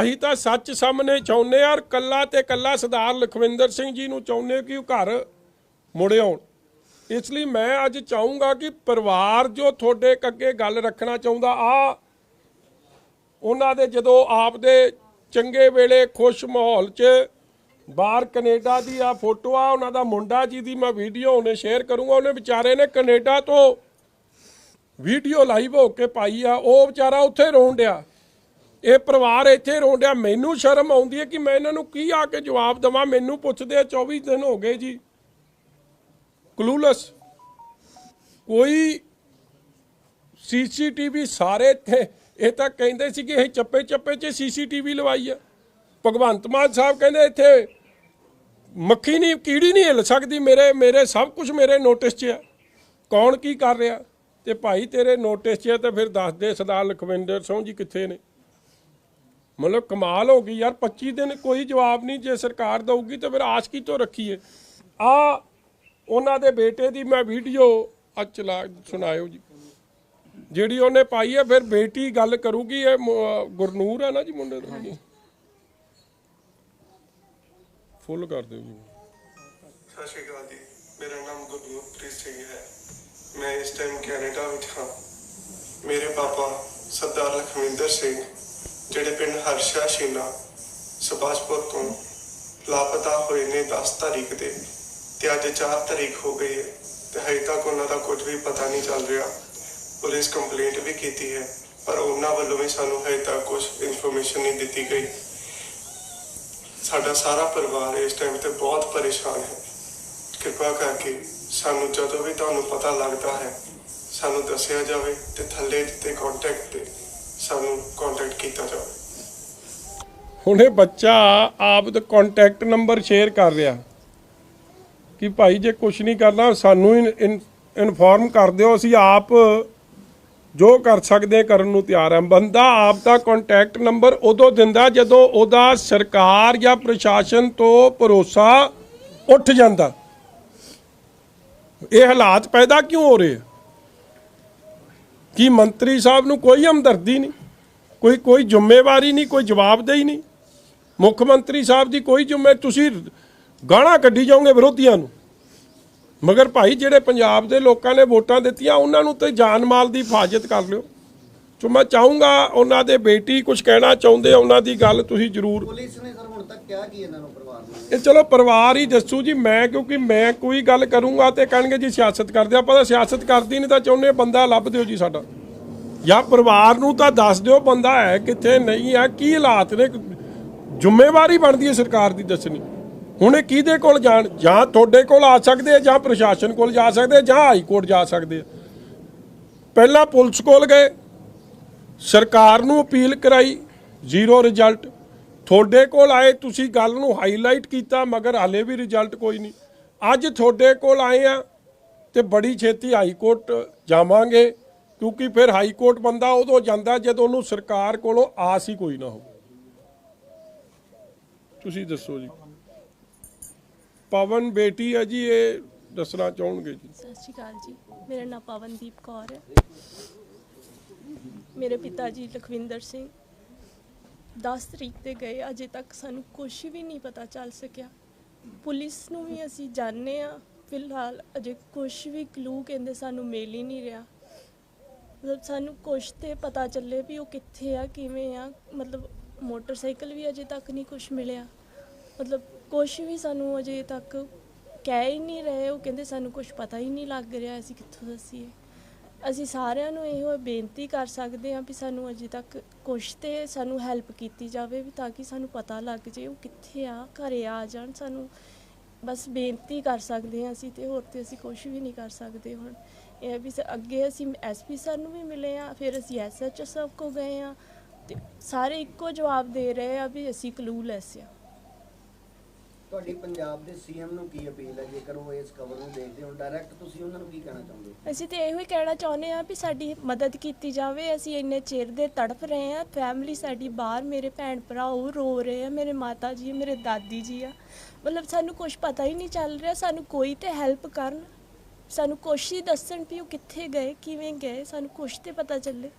ਅਸੀਂ ਤਾਂ ਸੱਚ ਸਾਹਮਣੇ ਚਾਹੁੰਦੇ ਆ ਔਰ ਕੱਲਾ ਤੇ ਕੱਲਾ ਸਰਦਾਰ ਲਖਵਿੰਦਰ ਸਿੰਘ ਜੀ ਨੂੰ ਚਾਹੁੰਦੇ ਕਿ ਉਹ ਘਰ ਮੁੜੇ ਆਉਣ। ਇਸ ਲਈ ਮੈਂ ਅੱਜ ਚਾਹੂੰਗਾ ਕਿ ਪਰਿਵਾਰ ਜੋ ਤੁਹਾਡੇ ਅੱਗੇ ਗੱਲ ਰੱਖਣਾ ਚਾਹੁੰਦਾ ਆ ਉਹਨਾਂ ਦੇ ਜਦੋਂ ਆਪ ਦੇ ਚੰਗੇ ਵੇਲੇ ਖੁਸ਼ ਮਾਹੌਲ 'ਚ। ਬਾਹਰ ਕੈਨੇਡਾ ਦੀ ਆ ਫੋਟੋ ਆ, ਉਹਨਾਂ ਦਾ ਮੁੰਡਾ ਜੀ ਦੀ ਮੈਂ ਵੀਡੀਓ ਉਹਨੇ ਸ਼ੇਅਰ ਕਰੂੰਗਾ। ਉਹਨੇ ਵਿਚਾਰੇ ਨੇ ਕੈਨੇਡਾ ਤੋਂ ਵੀਡੀਓ ਲਾਈਵ ਹੋ ਕੇ ਪਾਈ ਆ। ਉਹ ਵਿਚਾਰਾ ਉੱਥੇ ਰੋਣ ਡਿਆ। ਇਹ ਪਰਿਵਾਰ ਇੱਥੇ ਰੋਣ ਡਿਆ। ਮੈਨੂੰ ਸ਼ਰਮ ਆਉਂਦੀ ਹੈ ਕਿ ਮੈਂ ਇਹਨਾਂ ਨੂੰ ਕੀ ਆ ਕੇ ਜਵਾਬ ਦਵਾਂ? ਮੈਨੂੰ ਪੁੱਛਦੇ ਆ 24 ਦਿਨ ਹੋ ਗਏ ਜੀ। ਕਲੂਲਸ ਕੋਈ ਸੀਸੀਟੀਵੀ ਸਾਰੇ ਇੱਥੇ ਇਹ ਤਾਂ ਕਹਿੰਦੇ ਸੀ ਕਿ ਇਹ ਚੱਪੇ ਚੱਪੇ 'ਚ ਸੀਸੀਟੀਵੀ ਲਵਾਈ ਆ। ਭਗਵੰਤ ਮਾਨ ਸਾਹਿਬ ਕਹਿੰਦੇ ਇੱਥੇ ਮੱਖੀ ਨਹੀਂ, ਕੀੜੀ ਨਹੀਂ ਹਿੱਲ ਸਕਦੀ, ਮੇਰੇ ਮੇਰੇ ਸਭ ਕੁਝ ਮੇਰੇ ਨੋਟਿਸ 'ਚ ਆ। ਕੌਣ ਕੀ ਕਰ ਰਿਹਾ? ਤੇ ਭਾਈ ਤੇਰੇ ਨੋਟਿਸ 'ਚ ਆ ਤੇ ਫਿਰ ਦੱਸ ਦੇ ਸਰਦਾਰ ਲਖਵਿੰਦਰ ਸਿੰਘ ਜੀ ਕਿੱਥੇ ਨੇ। ਮਤਲਬ ਕਮਾਲ ਹੋ ਗਈ ਯਾਰ 25 ਦਿਨ ਕੋਈ ਜਵਾਬ ਨਹੀਂ, ਜੇ ਸਰਕਾਰ ਦਊਗੀ ਤਾਂ ਫਿਰ ਆਸ ਕੀ ਤੋਂ ਰੱਖੀਏ। ਆ, ਉਹਨਾਂ ਦੇ ਬੇਟੇ ਦੀ ਮੈਂ ਵੀਡੀਓ ਅੱਜ ਚਲਾ, ਸੁਣਾਇਓ ਜੀ। ਜਿਹੜੀ ਉਹਨੇ ਪਾਈ ਹੈ ਫਿਰ ਬੇਟੀ ਗੱਲ ਕਰੂਗੀ ਇਹ ਮ- ਗੁਰਨੂਰ ਹੈ ਨਾ ਜੀ ਮੁੰਡੇ ਦਾ? ਫੁੱਲ ਕਰ ਦਿਓ ਜੀ। ਸਤਿ ਸ਼੍ਰੀ ਅਕਾਲ ਜੀ। ਮੇਰਾ ਨਾਮ ਗੁਰਨੂਰਪ੍ਰੀਤ ਸਿੰਘ ਹੈ। ਮੈਂ ਇਸ ਟਾਈਮ ਕੈਨੇਡਾ ਵਿੱਚ ਹਾਂ। ਮੇਰੇ ਪਾਪਾ ਸਰਦਾਰ ਲਖਵਿੰਦਰ ਸਿੰਘ ਜਿਹੜੇ ਪਿੰਡ ਹਰਸ਼ਾ ਸ਼ੀਨਾ ਸੁਭਾਸ਼ਪੁਰ ਤੋਂ ਲਾਪਤਾ ਹੋਏ ਨੇ 10 ਤਾਰੀਖ ਦੇ ਤੇ ਅੱਜ 4 ਤਾਰੀਖ ਹੋ ਗਈ ਹੈ ਤੇ ਹਜੇ ਤੱਕ ਉਹਨਾਂ ਦਾ ਕੁਝ ਵੀ ਪਤਾ ਨਹੀਂ ਚੱਲ ਰਿਹਾ। ਪੁਲਿਸ ਕੰਪਲੇਂਟ ਵੀ ਕੀਤੀ ਹੈ, ਪਰ ਉਹਨਾਂ ਵੱਲੋਂ ਵੀ ਸਾਨੂੰ ਹਜੇ ਤੱਕ ਕੁਝ ਇਨਫੋਰਮੇਸ਼ਨ ਨਹੀਂ ਦਿੱਤੀ ਗਈ। ਸਾਡਾ ਸਾਰਾ ਪਰਿਵਾਰ ਇਸ ਟਾਈਮ ਤੇ ਬਹੁਤ ਪਰੇਸ਼ਾਨ ਹੈ। ਕਿਰਪਾ ਕਰਕੇ ਸਾਨੂੰ ਜਦੋਂ ਵੀ ਤੁਹਾਨੂੰ ਪਤਾ ਲੱਗਦਾ ਹੈ, ਸਾਨੂੰ ਦੱਸਿਆ ਜਾਵੇ ਤੇ ਥੱਲੇ ਦਿੱਤੇ ਕੰਟੈਕਟ ਤੇ ਸਾਨੂੰ ਕੰਟੈਕਟ ਕੀਤਾ ਜਾਵੇ। ਹੁਣ ਇਹ ਬੱਚਾ ਆਪ ਦਾ ਕੰਟੈਕਟ ਨੰਬਰ ਸ਼ੇਅਰ ਕਰ ਰਿਹਾ। ਕਿ ਭਾਈ ਜੇ ਕੁਝ ਨਹੀਂ ਕਰਨਾ, ਸਾਨੂੰ ਇਨਫੋਰਮ ਕਰ ਦਿਓ, ਅਸੀਂ ਆਪ ਜੋ ਕਰ ਸਕਦੇ ਕਰਨ ਨੂੰ ਤਿਆਰ ਹੈ ਬੰਦਾ ਆਪ ਦਾ ਕੰਟੈਕਟ ਨੰਬਰ ਉਦੋਂ ਦਿੰਦਾ ਜਦੋਂ ਉਹਦਾ ਸਰਕਾਰ ਜਾਂ ਪ੍ਰਸ਼ਾਸਨ ਤੋਂ ਭਰੋਸਾ ਉੱਠ ਜਾਂਦਾ। ਇਹ ਹਾਲਾਤ ਪੈਦਾ ਕਿਉਂ ਹੋ ਰਹੇ ਆ? ਕੀ ਮੰਤਰੀ ਸਾਹਿਬ ਨੂੰ ਕੋਈ ਹਮਦਰਦੀ ਨਹੀਂ? ਕੋਈ ਕੋਈ ਜ਼ਿੰਮੇਵਾਰੀ ਨਹੀਂ, ਕੋਈ ਜਵਾਬਦੇਹੀ ਨਹੀਂ? ਮੁੱਖ ਮੰਤਰੀ ਸਾਹਿਬ ਦੀ ਕੋਈ ਜ਼ਿੰਮੇ, ਤੁਸੀਂ ਗਾਣਾ ਕੱਢੀ ਜਾਓਗੇ ਵਿਰੋਧੀਆਂ ਨੂੰ। ਮਗਰ ਭਾਈ ਜਿਹੜੇ ਪੰਜਾਬ ਦੇ ਲੋਕਾਂ ਨੇ ਵੋਟਾਂ ਦਿੱਤੀਆਂ ਉਹਨਾਂ ਨੂੰ ਤੇ ਜਾਨ ਮਾਲ ਦੀ ਹਿਫਾਜ਼ਤ ਕਰ ਲਿਓ। ਸੋ ਮੈਂ ਚਾਹੂੰਗਾ ਉਹਨਾਂ ਦੇ ਬੇਟੀ ਕੁਝ ਕਹਿਣਾ ਚਾਹੁੰਦੇ ਆ ਉਹਨਾਂ ਦੀ ਗੱਲ ਤੁਸੀਂ ਜ਼ਰੂਰ ਪੁਲਿਸ ਨੇ ਸਰ ਹੁਣ ਤੱਕ ਕਿਹਾ ਕੀ ਇਹਨਾਂ ਨੂੰ ਪਰਿਵਾਰ ਨੂੰ? ਇਹ ਚਲੋ ਪਰਿਵਾਰ ਹੀ ਦੱਸੂ ਜੀ ਮੈਂ ਕਿਉਂਕਿ ਮੈਂ ਕੋਈ ਗੱਲ ਕਰੂੰਗਾ ਤੇ ਕਹਿਣਗੇ ਜੀ ਸਿਆਸਤ ਕਰਦੇ ਆ। ਆਪਾਂ ਤਾਂ ਸਿਆਸਤ ਕਰਦੀ ਨਹੀਂ ਤਾਂ ਚਾਹੁੰਦੇ ਬੰਦਾ ਲੱਭ ਦਿਓ ਜੀ ਸਾਡਾ। ਜਾਂ ਪਰਿਵਾਰ ਨੂੰ ਤਾਂ ਦੱਸ ਦਿਓ ਬੰਦਾ ਹੈ ਕਿੱਥੇ ਨਹੀਂ ਹੈ ਕੀ ਹਾਲਾਤ ਨੇ ਜ਼ਿੰਮੇਵਾਰੀ ਬਣਦੀ ਹੈ ਸਰਕਾਰ ਦੀ ਦੱਸਣੀ। ਹੁਣ ਇਹ ਕਿਹਦੇ ਕੋਲ ਜਾਣ? ਜਾਂ ਤੁਹਾਡੇ ਕੋਲ ਆ ਸਕਦੇ ਆ, ਜਾਂ ਪ੍ਰਸ਼ਾਸਨ ਕੋਲ ਜਾ ਸਕਦੇ ਆ, ਜਾਂ ਹਾਈ ਕੋਰਟ ਜਾ ਸਕਦੇ ਆ। ਪਹਿਲਾਂ ਪੁਲਿਸ ਕੋਲ ਗਏ, ਸਰਕਾਰ ਨੂੰ ਅਪੀਲ ਕਰਾਈ, ਜ਼ੀਰੋ ਰਿਜ਼ਲਟ। ਤੁਹਾਡੇ ਕੋਲ ਆਏ, ਤੁਸੀਂ ਗੱਲ ਨੂੰ ਹਾਈਲਾਈਟ ਕੀਤਾ, ਮਗਰ ਹਾਲੇ ਵੀ ਰਿਜ਼ਲਟ ਕੋਈ ਨਹੀਂ। ਅੱਜ ਤੁਹਾਡੇ ਕੋਲ ਆਏ ਆ ਤੇ ਬੜੀ ਛੇਤੀ ਹਾਈ ਕੋਰਟ ਜਾਵਾਂਗੇ, ਕਿਉਂਕਿ ਫਿਰ ਹਾਈ ਕੋਰਟ ਬੰਦਾ ਉਦੋਂ ਜਾਂਦਾ ਜਦੋਂ ਉਹਨੂੰ ਸਰਕਾਰ ਕੋਲੋਂ ਆਸ ਹੀ ਕੋਈ ਨਾ ਹੋ ਤੁਸੀਂ ਦੱਸੋ ਜੀ। ਪਵਨ ਬੇਟੀ ਆ ਜੀ, ਇਹ ਦੱਸਣਾ ਚਾਹਣਗੇ ਜੀ। ਸਤਿ ਸ਼੍ਰੀ ਅਕਾਲ ਜੀ। ਮੇਰਾ ਨਾਮ ਪਵਨਦੀਪ ਕੌਰ ਹੈ। ਮੇਰੇ ਪਿਤਾ ਜੀ ਲਖਵਿੰਦਰ ਸਿੰਘ 10 ਤਰੀਕ ਤੇ ਗਏ। ਅਜੇ ਤੱਕ ਸਾਨੂੰ ਕੁਝ ਵੀ ਨਹੀਂ ਪਤਾ ਚੱਲ ਸਕਿਆ। ਪੁਲਿਸ ਨੂੰ ਵੀ ਅਸੀਂ ਜਾਣਦੇ ਆ ਫਿਲਹਾਲ ਅਜੇ ਕੁਝ ਵੀ ਕਲੂ ਕਹਿੰਦੇ ਸਾਨੂੰ ਮਿਲ ਹੀ ਨਹੀਂ ਰਿਹਾ। ਮਤਲਬ ਸਾਨੂੰ ਕੁਝ ਤੇ ਪਤਾ ਚੱਲੇ ਵੀ ਉਹ ਕਿੱਥੇ ਆ, ਕਿਵੇਂ ਆ। ਮਤਲਬ ਮੋਟਰਸਾਈਕਲ ਵੀ ਅਜੇ ਤੱਕ ਨਹੀਂ ਕੁਝ ਮਿਲਿਆ। ਮਤਲਬ ਕੁਝ ਵੀ ਸਾਨੂੰ ਅਜੇ ਤੱਕ ਕਹਿ ਹੀ ਨਹੀਂ ਰਹੇ, ਉਹ ਕਹਿੰਦੇ ਸਾਨੂੰ ਕੁਝ ਪਤਾ ਹੀ ਨਹੀਂ ਲੱਗ ਰਿਹਾ, ਅਸੀਂ ਕਿੱਥੋਂ ਦੱਸੀਏ। ਅਸੀਂ ਸਾਰਿਆਂ ਨੂੰ ਇਹੋ ਬੇਨਤੀ ਕਰ ਸਕਦੇ ਹਾਂ ਵੀ ਸਾਨੂੰ ਅਜੇ ਤੱਕ ਕੁਝ ਤੇ ਸਾਨੂੰ ਹੈਲਪ ਕੀਤੀ ਜਾਵੇ ਵੀ ਤਾਂ ਕਿ ਸਾਨੂੰ ਪਤਾ ਲੱਗ ਜੇ ਉਹ ਕਿੱਥੇ ਆ, ਘਰੇ ਆ ਜਾਣ। ਸਾਨੂੰ ਬਸ ਬੇਨਤੀ ਕਰ ਸਕਦੇ ਹਾਂ ਅਸੀਂ ਤੇ ਹੋਰ ਤੇ ਅਸੀਂ ਕੁਝ ਵੀ ਨਹੀਂ ਕਰ ਸਕਦੇ ਹੁਣ। ਇਹ ਵੀ ਸ- ਅੱਗੇ ਅਸੀਂ ਐਸਪੀ ਸਰ ਨੂੰ ਵੀ ਮਿਲੇ ਆ ਫਿਰ ਅਸੀਂ ਐਸਐਚਓ ਸਾਹਿਬ ਕੋ ਗਏ ਆ ਤੇ ਸਾਰੇ ਇੱਕੋ ਜਵਾਬ ਦੇ ਰਹੇ ਆ ਵੀ ਅਸੀਂ ਕਲੂ ਲੈਸ ਆ। ਤੁਹਾਡੀ ਪੰਜਾਬ ਦੇ ਸੀਐਮ ਨੂੰ ਕੀ ਅਪੀਲ ਹੈ? ਜੇਕਰ ਉਹ ਇਸ ਖਬਰ ਨੂੰ ਦੇਖਦੇ ਹੋ ਡਾਇਰੈਕਟ ਤੁਸੀਂ ਉਹਨਾਂ ਨੂੰ ਕੀ ਕਹਿਣਾ ਚਾਹੁੰਦੇ ਹੋ? ਅਸੀਂ ਤੇ ਇਹੋ ਹੀ ਕਹਿਣਾ ਚਾਹੁੰਦੇ ਆ ਵੀ ਸਾਡੀ ਮਦਦ ਕੀਤੀ ਜਾਵੇ। ਅਸੀਂ ਇੰਨੇ ਚਿਰ ਦੇ ਤੜਫ ਰਹੇ ਆ ਫੈਮਿਲੀ ਸਾਡੀ ਬਾਹਰ, ਮੇਰੇ ਭੈਣ ਭਰਾ ਉਹ ਰੋ ਰਹੇ ਆ, ਮੇਰੇ ਮਾਤਾ ਜੀ, ਮੇਰੇ ਦਾਦੀ ਜੀ ਆ। ਮਤਲਬ ਸਾਨੂੰ ਕੁਝ ਪਤਾ ਹੀ ਨਹੀਂ ਚੱਲ ਰਿਹਾ। ਸਾਨੂੰ ਕੋਈ ਤੇ ਹੈਲਪ ਕਰਨ। ਸਾਨੂੰ ਕੁਛ ਹੀ ਦੱਸਣ ਵੀ ਉਹ ਕਿੱਥੇ ਗਏ, ਕਿਵੇਂ ਗਏ। ਸਾਨੂੰ ਕੁਛ ਤੇ ਪਤਾ ਚੱਲੇ।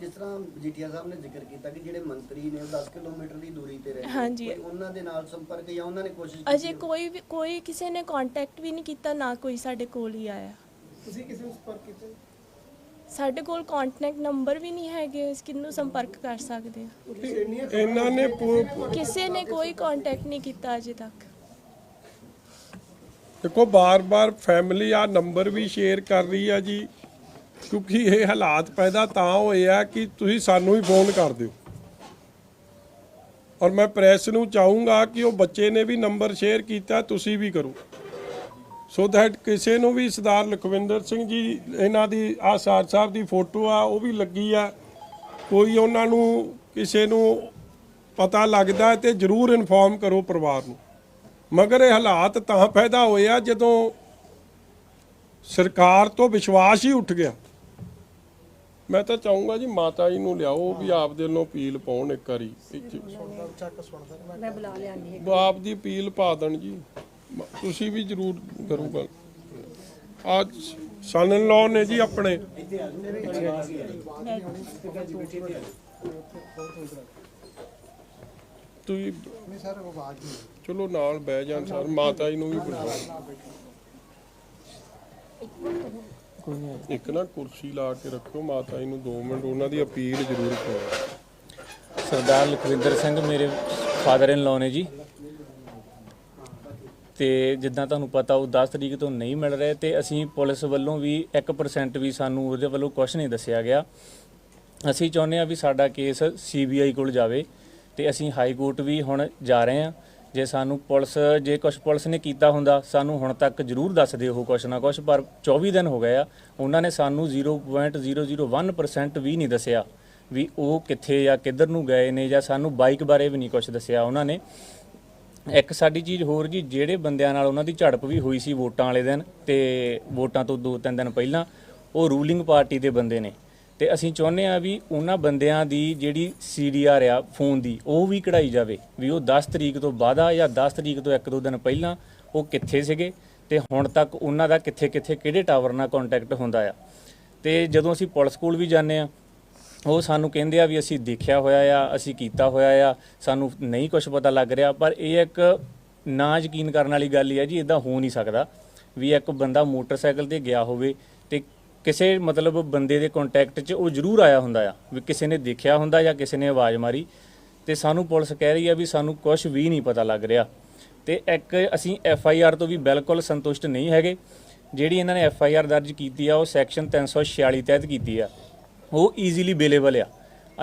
ਜਿਸ ਤਰ੍ਹਾਂ ਜੀਟੀਆ ਸਾਹਿਬ ਨੇ ਜ਼ਿਕਰ ਕੀਤਾ ਕਿ ਜਿਹੜੇ ਮੰਤਰੀ ਨੇ ਉਹ 10 ਕਿਲੋਮੀਟਰ ਦੀ ਦੂਰੀ ਤੇ ਰਹਿੰਦੇ ਹਾਂਜੀ। ਕੋਈ ਉਹਨਾਂ ਦੇ ਨਾਲ ਸੰਪਰਕ ਜਾਂ ਉਹਨਾਂ ਨੇ ਕੋਸ਼ਿਸ਼ ਅਜੇ ਕੀਤੀ ਕੋਈ ਵੀ ਕੋਈ ਕਿਸੇ ਨੇ ਕੰਟੈਕਟ ਵੀ ਨਹੀਂ ਕੀਤਾ ਨਾ ਕੋਈ ਸਾਡੇ ਕੋਲ ਹੀ ਆਇਆ। ਤੁਸੀਂ ਕਿਸੇ ਨੂੰ ਸੰਪਰਕ ਕੀਤਾ? ਸਾਡੇ ਕੋਲ ਕੰਟੈਕਟ ਨੰਬਰ ਵੀ ਨਹੀਂ ਹੈਗੇ ਅਸੀਂ ਕਿਹਨੂੰ ਸੰਪਰਕ ਕਰ ਸਕਦੇ ਆ ਇਹਨਾਂ ਨੇ ਪੂ- ਕਿਸੇ ਨੇ ਕੋਈ ਕੰਟੈਕਟ ਨਹੀਂ ਕੀਤਾ ਅਜੇ ਤੱਕ। ਦੇਖੋ ਬਾਰ-ਬਾਰ ਫੈਮਿਲੀ ਆ ਨੰਬਰ ਵੀ ਸ਼ੇਅਰ ਕਰ ਰਹੀ ਆ ਜੀ। ਕਿਉਂਕਿ ਇਹ ਹਾਲਾਤ ਪੈਦਾ ਤਾਂ ਹੋਏ ਆ ਕਿ ਤੁਸੀਂ ਸਾਨੂੰ ਹੀ ਫੋਨ ਕਰ ਦਿਓ। ਔਰ ਮੈਂ ਪ੍ਰੈਸ ਨੂੰ ਚਾਹੂੰਗਾ ਕਿ ਉਹ ਬੱਚੇ ਨੇ ਵੀ ਨੰਬਰ ਸ਼ੇਅਰ ਕੀਤਾ, ਤੁਸੀਂ ਵੀ ਕਰੋ। ਸੋ ਦੈਟ ਕਿਸੇ ਨੂੰ ਵੀ ਸਰਦਾਰ ਲਖਵਿੰਦਰ ਸਿੰਘ ਜੀ, ਇਹਨਾਂ ਦੀ ਆ ਸਾਰ ਸਾਹਿਬ ਦੀ ਫੋਟੋ ਆ, ਉਹ ਵੀ ਲੱਗੀ ਆ। ਕੋਈ ਉਹਨਾਂ ਨੂੰ, ਕਿਸੇ ਨੂੰ ਪਤਾ ਲੱਗਦਾ ਹੈ ਤੇ ਜਰੂਰ ਇਨਫੋਰਮ ਕਰੋ ਪਰਿਵਾਰ ਨੂੰ। ਮਗਰ ਇਹ ਹਾਲਾਤ ਤਾਂ ਪੈਦਾ ਹੋਏ ਆ ਜਦੋਂ ਸਰਕਾਰ ਤੋਂ ਵਿਸ਼ਵਾਸ ਹੀ ਉੱਠ ਗਿਆ। ਮੈਂ ਤਾਂ ਚਾਹੂੰਗਾ ਜੀ ਮਾਤਾ ਜੀ ਨੂੰ ਲਿਆਓ ਵੀ ਆਪ ਦੇ ਵੱਲੋਂ ਅਪੀਲ ਪਾਉਣ ਇੱਕ ਵਾਰੀ ਇੱਥੇ ਮੈਂ ਬੁਲਾ ਲਿਆਂਦੀ ਉਹ ਆਪ ਦੀ ਅਪੀਲ ਪਾ ਦੇਣ ਜੀ। ਮ- ਤੁਸੀਂ ਵੀ ਜਰੂਰ ਕਰੂਗਾ। ਅੱਜ ਸਨ ਲਾਅ ਨੇ ਜੀ ਆਪਣੇ। ਤੁਸੀਂ ਚਲੋ ਨਾਲ ਬਹਿ ਜਾਣ ਸਰ ਮਾਤਾ ਜੀ ਨੂੰ ਵੀ ਬੁਲਾਓ। ਇੱਕ ਨਾ ਕੁਰਸੀ ਲਾ ਕੇ ਰੱਖਿਓ ਮਾਤਾ ਜੀ ਨੂੰ 2 ਮਿੰਟ ਉਹਨਾਂ ਦੀ ਅਪੀਲ ਜ਼ਰੂਰ ਕਰੋ। ਸਰਦਾਰ ਲਖਵਿੰਦਰ ਸਿੰਘ ਮੇਰੇ ਫਾਦਰ ਇਨ ਲਾਅ ਨੇ ਜੀ। ਤੇ ਜਿੱਦਾਂ ਤੁਹਾਨੂੰ ਪਤਾ ਉਹ 10 ਤਰੀਕ ਤੋਂ ਨਹੀਂ ਮਿਲ ਰਹੇ ਤੇ ਅਸੀਂ ਪੁਲਿਸ ਵੱਲੋਂ ਵੀ 1% ਵੀ ਸਾਨੂੰ ਉਹਦੇ ਵੱਲੋਂ ਕੁਝ ਨਹੀਂ ਦੱਸਿਆ ਗਿਆ। ਅਸੀਂ ਚਾਹੁੰਦੇ ਆ ਵੀ ਸਾਡਾ ਕੇਸ ਸੀਬੀਆਈ ਕੋਲ ਜਾਵੇ ਤੇ ਅਸੀਂ ਹਾਈ ਕੋਰਟ ਵੀ ਹੁਣ ਜਾ ਰਹੇ ਆ ਜੇ ਸਾਨੂੰ ਪੁਲਿਸ, ਜੇ ਕੁਝ ਪੁਲਿਸ ਨੇ ਕੀਤਾ ਹੁੰਦਾ, ਸਾਨੂੰ ਹੁਣ ਤੱਕ ਜ਼ਰੂਰ ਦੱਸ ਦਿਓ ਉਹ ਕੁਛ ਨਾ ਕੁਛ, ਪਰ 24 ਦਿਨ ਹੋ ਗਏ ਆ, ਉਹਨਾਂ ਨੇ ਸਾਨੂੰ 0.001% ਵੀ ਨਹੀਂ ਦੱਸਿਆ ਵੀ ਉਹ ਕਿੱਥੇ ਜਾਂ ਕਿੱਧਰ ਨੂੰ ਗਏ ਨੇ ਜਾਂ ਸਾਨੂੰ ਬਾਈਕ ਬਾਰੇ ਵੀ ਨਹੀਂ ਕੁਝ ਦੱਸਿਆ ਉਹਨਾਂ ਨੇ। ਇੱਕ ਸਾਡੀ ਚੀਜ਼ ਹੋਰ ਜੀ, ਜਿਹੜੇ ਬੰਦਿਆਂ ਨਾਲ ਉਹਨਾਂ ਦੀ ਝੜਪ ਵੀ ਹੋਈ ਸੀ ਵੋਟਾਂ ਵਾਲੇ ਦਿਨ, ਤੇ ਵੋਟਾਂ ਤੋਂ ਦੋ ਤਿੰਨ ਦਿਨ ਪਹਿਲਾਂ, ਉਹ ਰੂਲਿੰਗ ਪਾਰਟੀ ਦੇ ਬੰਦੇ ਨੇ। ਤੇ ਅਸੀਂ ਚਾਹੁੰਦੇ ਆ ਵੀ ਉਹਨਾਂ ਬੰਦਿਆਂ ਦੀ ਜਿਹੜੀ ਸੀਡੀਆਰ ਆ, ਫੋਨ ਦੀ, ਉਹ ਵੀ ਕਢਾਈ ਜਾਵੇ, ਵੀ ਉਹ 10 ਤਰੀਕ ਤੋਂ ਬਾਅਦ ਜਾਂ 10 ਤਰੀਕ ਤੋਂ ਇੱਕ ਦੋ ਦਿਨ ਪਹਿਲਾਂ ਉਹ ਕਿੱਥੇ ਸੀਗੇ ਤੇ ਹੁਣ ਤੱਕ ਉਹਨਾਂ ਦਾ ਕਿੱਥੇ ਕਿੱਥੇ ਕਿਹੜੇ ਟਾਵਰ ਨਾਲ ਕੰਟੈਕਟ ਹੁੰਦਾ ਆ। ਤੇ ਜਦੋਂ ਅਸੀਂ ਪੁਲਿਸ ਕੋਲ ਵੀ ਜਾਂਦੇ ਆ ਉਹ ਸਾਨੂੰ ਕਹਿੰਦੇ ਆ ਵੀ ਅਸੀਂ ਦੇਖਿਆ ਹੋਇਆ ਆ, ਅਸੀਂ ਕੀਤਾ ਹੋਇਆ ਆ, ਸਾਨੂੰ ਨਹੀਂ ਕੁਝ ਪਤਾ ਲੱਗ ਰਿਹਾ, ਪਰ ਇਹ ਇੱਕ ਨਾ ਯਕੀਨ ਕਰਨ ਵਾਲੀ ਗੱਲ ਹੀ ਆ ਜੀ ਇਦਾਂ ਹੋ ਨਹੀਂ ਸਕਦਾ ਵੀ ਇੱਕ ਬੰਦਾ ਮੋਟਰਸਾਈਕਲ ਤੇ ਗਿਆ ਹੋਵੇ ਤੇ ਕਿਸੇ ਮਤਲਬ ਬੰਦੇ ਦੇ ਕੰਟੈਕਟ 'ਚ ਉਹ ਜ਼ਰੂਰ ਆਇਆ ਹੁੰਦਾ ਆ, ਵੀ ਕਿਸੇ ਨੇ ਦੇਖਿਆ ਹੁੰਦਾ ਜਾਂ ਕਿਸੇ ਨੇ ਆਵਾਜ਼ ਮਾਰੀ। ਤੇ ਸਾਨੂੰ ਪੁਲਿਸ ਕਹਿ ਰਹੀ ਆ ਵੀ ਸਾਨੂੰ ਕੁਝ ਵੀ ਨਹੀਂ ਪਤਾ ਲੱਗ ਰਿਹਾ। ਤੇ ਇੱਕ ਅਸੀਂ ਐਫ ਆਈ ਆਰ ਤੋਂ ਵੀ ਬਿਲਕੁਲ ਸੰਤੁਸ਼ਟ ਨਹੀਂ ਹੈਗੇ। ਜਿਹੜੀ ਇਹਨਾਂ ਨੇ ਐਫ ਆਈ ਆਰ ਦਰਜ ਕੀਤੀ ਆ, ਉਹ ਸੈਕਸ਼ਨ 346 ਤਹਿਤ ਕੀਤੀ ਆ। ਉਹ ਈਜ਼ੀਲੀ ਅਵੇਲੇਬਲ ਆ।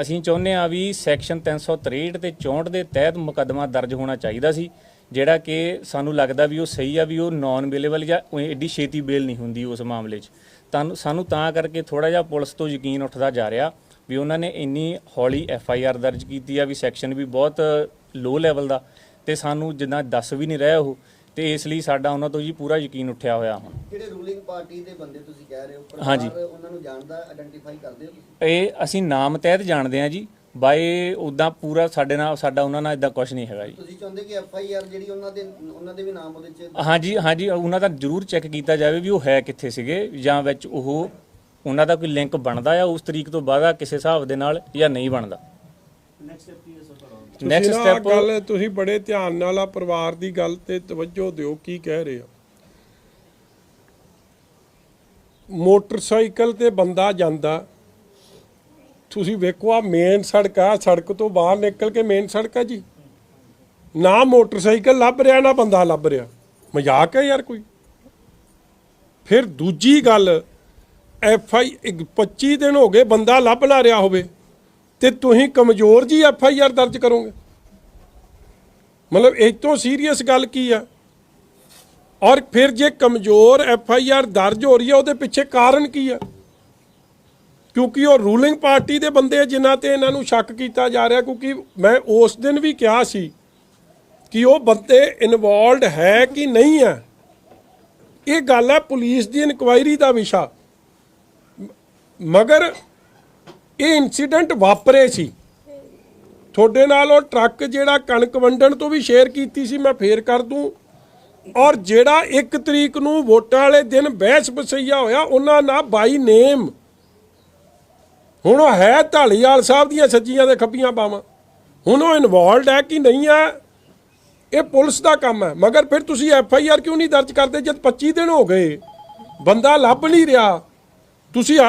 ਅਸੀਂ ਚਾਹੁੰਦੇ ਆ ਵੀ ਸੈਕਸ਼ਨ 363 ਤੇ 64 ਦੇ ਤਹਿਤ ਮੁਕੱਦਮਾ ਦਰਜ ਹੋਣਾ ਚਾਹੀਦਾ ਸੀ, ਜਿਹੜਾ ਕਿ ਸਾਨੂੰ ਲੱਗਦਾ ਵੀ ਉਹ ਸਹੀ ਆ, ਵੀ ਉਹ ਨਾਨ ਅਵੇਲੇਬਲ ਜਾਂ ਉਹ ਐਡੀ ਛੇਤੀ ਬੇਲ ਨਹੀਂ ਹੁੰਦੀ ਉਸ ਮਾਮਲੇ 'ਚ। ਤਾਂ ਸਾਨੂੰ ਤਾਂ ਕਰਕੇ ਥੋੜਾ ਜਿਹਾ ਪੁਲਿਸ ਤੋਂ ਯਕੀਨ ਉੱਠਦਾ ਜਾ ਰਿਹਾ ਵੀ ਉਹਨਾਂ ਨੇ ਇੰਨੀ ਹੌਲੀ ਐਫ ਆਈ ਆਰ ਦਰਜ ਕੀਤੀ ਆ ਵੀ ਸੈਕਸ਼ਨ ਵੀ ਬਹੁਤ ਲੋ ਲੈਵਲ ਦਾ ਤੇ ਸਾਨੂੰ ਜਿੱਦਾਂ ਦੱਸ ਵੀ ਨਹੀਂ ਰਿਹਾ ਉਹ ਤੇ ਇਸ ਲਈ ਸਾਡਾ ਉਹਨਾਂ ਤੋਂ ਜੀ ਪੂਰਾ ਯਕੀਨ ਉੱਠਿਆ ਹੋਇਆ ਹੁਣ ਜਿਹੜੇ ਰੂਲਿੰਗ ਪਾਰਟੀ ਦੇ ਬੰਦੇ ਤੁਸੀਂ ਕਹਿ ਰਹੇ ਹੋ? ਉਹਨਾਂ ਨੂੰ ਜਾਣਦਾ ਆਇਡੈਂਟੀਫਾਈ ਕਰਦੇ ਹੋ ਇਹ ਅਸੀਂ ਨਾਮ ਤਹਿਤ ਜਾਣਦੇ ਆ ਜੀ। ਬਾਏ ਉਦਾਂ ਪੂਰਾ ਸਾਡੇ ਨਾਲ ਸਾਡਾ ਉਹਨਾਂ ਨਾਲ ਇਦਾਂ ਕੁਝ ਨਹੀਂ ਹੈਗਾ ਜੀ। ਤੁਸੀਂ ਚਾਹੁੰਦੇ ਕਿ ਐਫ ਆਈ ਆਰ ਜਿਹੜੀ ਉਹਨਾਂ ਦੇ ਉਹਨਾਂ ਦੇ ਵੀ ਨਾਮ ਉਹਦੇ ਚ ਹਾਂਜੀ ਹਾਂਜੀ ਉਹਨਾਂ ਦਾ ਜ਼ਰੂਰ ਚੈੱਕ ਕੀਤਾ ਜਾਵੇ ਵੀ ਉਹ ਹੈ ਕਿੱਥੇ ਸੀਗੇ ਜਾਂ ਵਿੱਚ ਉਹ ਉਹਨਾਂ ਦਾ ਕੋਈ ਲਿੰਕ ਬਣਦਾ ਆ ਉਸ ਤਰੀਕ ਤੋਂ ਬਾਅਦ ਆ ਕਿਸੇ ਹਿਸਾਬ ਦੇ ਨਾਲ ਜਾਂ ਨਹੀਂ ਬਣਦਾ। ਤੁਸੀਂ ਨੈਕਸਟ ਨਾ ਆਹ ਸਟੈਪ ਗੱਲ ਤੁਸੀਂ ਬੜੇ ਧਿਆਨ ਨਾਲ ਆ ਪਰਿਵਾਰ ਦੀ ਗੱਲ ਤੇ ਤਵੱਜੋ ਦਿਓ ਕੀ ਕਹਿ ਰਹੇ ਆ ਮੋਟਰਸਾਈਕਲ ਤੇ ਬੰਦਾ ਜਾਂਦਾ ਤੁਸੀਂ ਵੇਖੋ ਆ ਮੇਨ ਸੜਕ ਆ ਸੜਕ ਤੋਂ ਬਾਹਰ ਨਿਕਲ ਕੇ ਮੇਨ ਸੜਕ ਆ ਜੀ। ਨਾ ਮੋਟਰਸਾਈਕਲ ਲੱਭ ਰਿਹਾ, ਨਾ ਬੰਦਾ ਲੱਭ ਰਿਹਾ। ਮਜ਼ਾਕ ਹੈ ਯਾਰ ਕੋਈ। ਫਿਰ ਦੂਜੀ ਗੱਲ ਐਫ ਆਈ 25 ਦਿਨ ਹੋ ਗਏ ਬੰਦਾ ਲੱਭ ਨਾ ਰਿਹਾ ਹੋਵੇ ਤੇ ਤੁਸੀਂ ਕਮਜ਼ੋਰ ਜੀ ਐਫ ਆਈ ਆਰ ਦਰਜ ਕਰੋਗੇ। ਮਤਲਬ ਇਹ ਤੋਂ ਸੀਰੀਅਸ ਗੱਲ ਕੀ ਆ? ਔਰ ਫਿਰ ਜੇ ਕਮਜ਼ੋਰ ਐਫ ਆਈ ਆਰ ਦਰਜ ਹੋ ਰਹੀ ਹੈ, ਉਹਦੇ ਪਿੱਛੇ ਕਾਰਨ ਕੀ ਆ? ਕਿਉਂਕਿ ਉਹ ਰੂਲਿੰਗ ਪਾਰਟੀ ਦੇ ਬੰਦੇ ਜਿਨ੍ਹਾਂ ਤੇ ਇਹਨਾਂ ਨੂੰ ਸ਼ੱਕ ਕੀਤਾ ਜਾ ਰਿਹਾ, ਕਿਉਂਕਿ ਮੈਂ ਉਸ ਦਿਨ ਵੀ ਕਿਹਾ ਸੀ ਕਿ ਉਹ ਬੰਦੇ ਇਨਵੋਲਡ ਹੈ ਕਿ ਨਹੀਂ ਹੈ। ਇਹ ਗੱਲ ਹੈ ਪੁਲਿਸ ਦੀ ਇਨਕੁਆਇਰੀ ਦਾ ਵਿਸ਼ਾ। ਮਗਰ ਇਹ ਇਨਸੀਡੈਂਟ ਵਾਪਰੇ ਸੀ। ਤੁਹਾਡੇ ਨਾਲ ਉਹ ਟਰੱਕ ਜਿਹੜਾ ਕਣਕ ਵੰਡਣ ਤੋਂ ਵੀ ਸ਼ੇਅਰ ਕੀਤੀ ਸੀ, ਮੈਂ ਫੇਰ ਕਰ ਦੂੰ। ਔਰ ਜਿਹੜਾ 1 ਤਰੀਕ ਨੂੰ ਵੋਟਾਂ ਵਾਲੇ ਦਿਨ ਬਹਿਸ ਬਸਈਆ ਹੋਇਆ, ਉਹਨਾਂ ਨਾਲ ਬਾਈ ਨੇਮ ਹੁਣ ਉਹ ਹੈ ਢਾਲੀਵਾਲ ਸਾਹਿਬ ਦੀਆਂ ਸੱਜੀਆਂ ਤੇ ਖੱਬੀਆਂ ਬਾਵਾਂ ਹੁਣ ਉਹ ਇਨਵੋਲਡ ਹੈ ਕਿ ਨਹੀਂ ਹੈ, ਇਹ ਪੁਲਿਸ ਦਾ ਕੰਮ ਹੈ। ਮਗਰ ਫਿਰ ਤੁਸੀਂ ਐਫ ਆਈ ਆਰ ਕਿਉਂ ਨਹੀਂ ਦਰਜ ਕਰਦੇ? ਜਦ 25 ਦਿਨ ਹੋ ਗਏ, ਬੰਦਾ ਲੱਭ ਨਹੀਂ ਰਿਹਾ। ਤੁਸੀਂ